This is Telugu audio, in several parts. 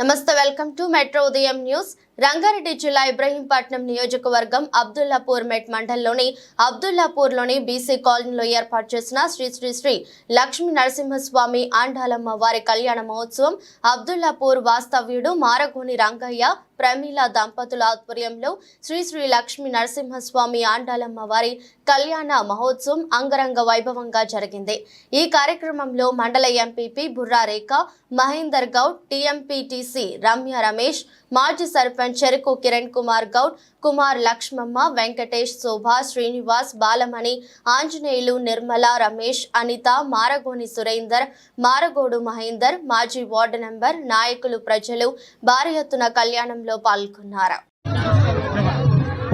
నమస్తే వెల్కమ్ టు మెట్రో ఉదయం న్యూస్ రంగారెడ్డి జిల్లా ఇబ్రహీంపట్నం నియోజకవర్గం అబ్దుల్లాపూర్ మెట్ మండలంలోని అబ్దుల్లాపూర్లోని బీసీ కాలనీలో ఏర్పాటు చేసిన శ్రీ శ్రీ శ్రీ లక్ష్మీ నరసింహస్వామి ఆండాలమ్మ వారి కళ్యాణ మహోత్సవం అబ్దుల్లాపూర్ వాస్తవ్యుడు మారగోని రంగయ్య ప్రమీల దంపతుల ఆధ్వర్యంలో శ్రీ శ్రీ లక్ష్మీ నరసింహస్వామి ఆండాలమ్మ వారి కళ్యాణ మహోత్సవం అంగరంగ వైభవంగా జరిగింది. ఈ కార్యక్రమంలో మండల ఎంపీపీ బుర్రా రేఖ మహేందర్ గౌడ్ టీఎంపీటీసీ రమ్య రమేష్ మాజీ సర్పంచ్ చెరుకు కిరణ్ కుమార్ గౌడ్ కుమార్ లక్ష్మమ్మ వెంకటేష్ శోభ శ్రీనివాస్ బాలమణి ఆంజనేయులు నిర్మల రమేష్ అనిత మారగోని సురేందర్ మారగోడు మహేందర్ మాజీ వార్డు నంబర్ నాయకులు ప్రజలు భారీ ఎత్తున కళ్యాణంలో పాల్గొన్నారు.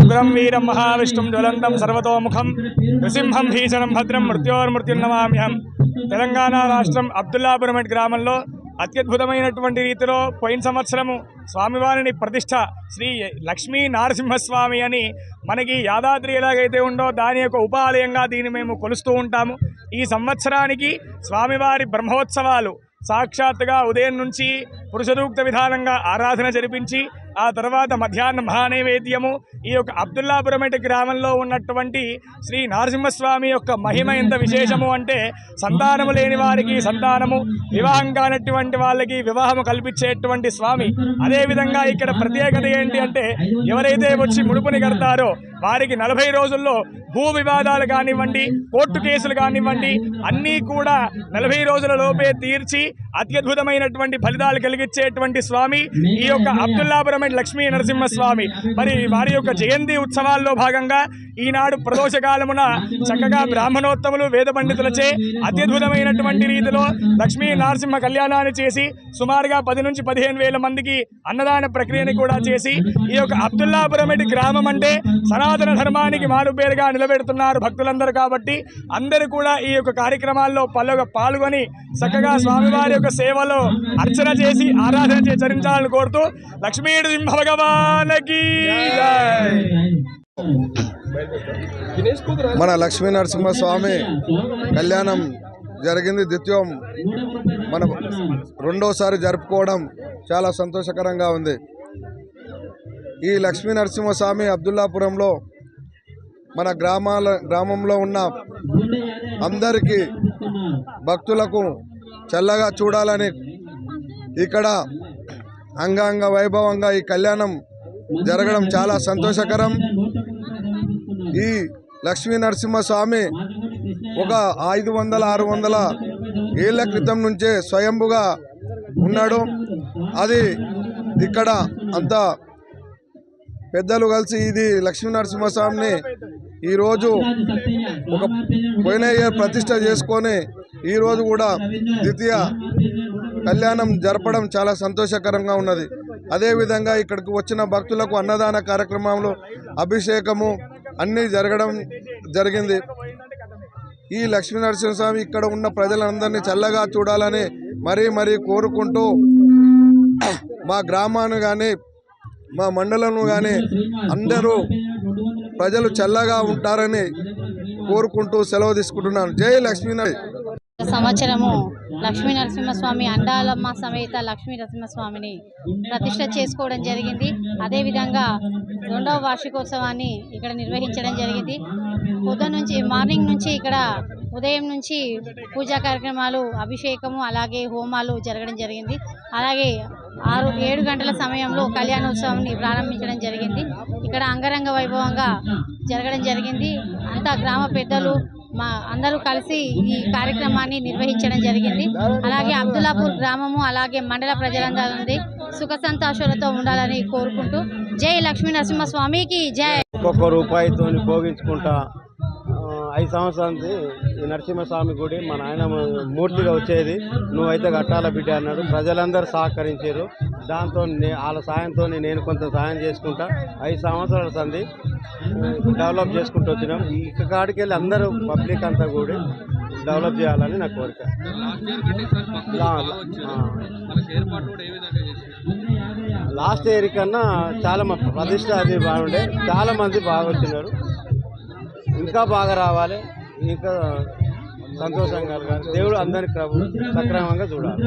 ఉగ్రం వీరం మహావిష్ణుం జ్వలంతం సర్వతోముఖం నృసింహం భీషణం భద్రం మృత్యోర్మృత్యున్నమామ్యహం. తెలంగాణ రాష్ట్రం అబ్దుల్లాపురమెట్ గ్రామంలో అత్యద్భుతమైనటువంటి రీతిలో పోయిన సంవత్సరము స్వామివారిని ప్రతిష్ట శ్రీ లక్ష్మీ నరసింహస్వామి అని మనకి యాదాద్రి ఎలాగైతే ఉందో దాని యొక్క ఉపాలయంగా దీన్ని మేము కొలుస్తూ ఉంటాము. ఈ సంవత్సరానికి స్వామివారి బ్రహ్మోత్సవాలు సాక్షాత్తుగా ఉదయం నుంచి పురుషదూక్త విధానంగా ఆరాధన జరిపించి ఆ తర్వాత మధ్యాహ్నం మహానైవేద్యము. ఈ యొక్క అబ్దుల్లాపురమెట గ్రామంలో ఉన్నటువంటి శ్రీ నరసింహస్వామి యొక్క మహిమ ఎంత విశేషము అంటే సంతానము లేని వారికి సంతానము వివాహం కానటువంటి వాళ్ళకి వివాహము కల్పించేటువంటి స్వామి. అదేవిధంగా ఇక్కడ ప్రత్యేకత ఏంటి అంటే ఎవరైతే వచ్చి ముడుపుని కడతారో వారికి నలభై రోజుల్లో భూ వివాదాలు కానివ్వండి కోర్టు కేసులు కానివ్వండి అన్నీ కూడా నలభై రోజుల లోపే తీర్చి అత్యద్భుతమైనటువంటి ఫలితాలు కలిగించేటువంటి స్వామి ఈ యొక్క అబ్దుల్లాపురం లక్ష్మీ నరసింహస్వామి. మరి వారి యొక్క జయంతి ఉత్సవాల్లో భాగంగా ఈనాడు ప్రదోషకాలమున చక్కగా బ్రాహ్మణోత్తములు వేద పండితులచే అత్యద్భుతమైనటువంటి రీతిలో లక్ష్మీ నరసింహ కళ్యాణాన్ని చేసి సుమారుగా పది నుంచి పదిహేను వేల మందికి అన్నదాన ప్రక్రియని కూడా చేసి ఈ యొక్క అబ్దుల్లాపురమెటి గ్రామం అంటే సనాతన ధర్మానికి మారుపేరుగా నిలబెడుతున్నారు భక్తులందరూ కాబట్టి అందరూ కూడా ఈ యొక్క కార్యక్రమాల్లో పలుగా పాల్గొని చక్కగా స్వామివారి యొక్క సేవలో అర్చన చేసి ఆరాధన చేసి చరించాలని కోరుతూ లక్ష్మీ భగవానకి మన లక్ష్మీ నరసింహస్వామి కళ్యాణం జరిగింది ద్వితీయం. మన రెండోసారి జరుపుకోవడం చాలా సంతోషకరంగా ఉంది. ఈ లక్ష్మీ నరసింహస్వామి అబ్దుల్లాపురంలో మన గ్రామాల గ్రామంలో ఉన్న అందరికీ భక్తులకు చల్లగా చూడాలని ఇక్కడ అంగాంగ వైభవంగా ఈ కళ్యాణం జరగడం చాలా సంతోషకరం. ఈ లక్ష్మీ నరసింహస్వామి ఒక ఐదు వందల ఆరు వందల ఏళ్ళ క్రితం నుంచే స్వయంభుగా ఉన్నాడు. అది ఇక్కడ అంతా పెద్దలు కలిసి ఇది లక్ష్మీ నరసింహస్వామిని ఈరోజు ఒక పోయిన ప్రతిష్ట చేసుకొని ఈరోజు కూడా ద్వితీయ కళ్యాణం జరపడం చాలా సంతోషకరంగా ఉన్నది. అదేవిధంగా ఇక్కడికి వచ్చిన భక్తులకు అన్నదాన కార్యక్రమంలో అభిషేకము అన్నీ జరగడం జరిగింది. ఈ లక్ష్మీ నరసింహస్వామి ఇక్కడ ఉన్న ప్రజలందరినీ చల్లగా చూడాలని మరీ మరీ కోరుకుంటూ మా గ్రామాన్ని కానీ మా మండలం కానీ అందరూ ప్రజలు చల్లగా ఉంటారని కోరుకుంటూ సెలవు తీసుకుంటున్నాను. జై లక్ష్మీ సంవత్సరము లక్ష్మీ నరసింహస్వామి అండాలమ్మ సమేత లక్ష్మీ నరసింహస్వామిని ప్రతిష్ట చేసుకోవడం జరిగింది. అదేవిధంగా రెండవ వార్షికోత్సవాన్ని ఇక్కడ నిర్వహించడం జరిగింది. పొద్దున నుంచి మార్నింగ్ నుంచి ఇక్కడ ఉదయం నుంచి పూజా కార్యక్రమాలు అభిషేకము అలాగే హోమాలు జరగడం జరిగింది. అలాగే ఆరు ఏడు గంటల సమయంలో కళ్యాణోత్సవాన్ని ప్రారంభించడం జరిగింది. ఇక్కడ అంగరంగ వైభవంగా జరగడం జరిగింది. అంతా గ్రామ పెద్దలు మా అందరూ కలిసి ఈ కార్యక్రమాన్ని నిర్వహించడం జరిగింది. అలాగే అబ్దుల్లాపూర్ గ్రామము అలాగే మండల ప్రజలందరి సుఖ సంతోషాలతో ఉండాలని కోరుకుంటూ జై లక్ష్మీ నరసింహస్వామికి జై. ఒక్కొక్క రూపాయితో భోగించుకుంటా ఐదు సంవత్సరానికి ఈ నరసింహస్వామి గుడి మా నాయన మూర్తిగా వచ్చేది. నువ్వైతే కట్టాల బిడ్డ అన్నాడు. ప్రజలందరూ సహకరించారు. దాంతో నే- వాళ్ళ సాయంతో నేను కొంత సాయం చేసుకుంటా. ఐదు సంవత్సరాల సంది డెవలప్ చేసుకుంటూ వచ్చినాం. ఈ కాడికి వెళ్ళి అందరూ పబ్లిక్ అంతా కూడి డెవలప్ చేయాలని నా కోరిక. లాస్ట్ ఇయర్ కన్నా చాలా ప్రతిష్ట అది బాగుండే. చాలా మంది బాగా వచ్చినారు. ఇంకా బాగా రావాలి. ఇంకా సంతోషంగా దేవుడు అందరికి సక్రమంగా చూడాలి.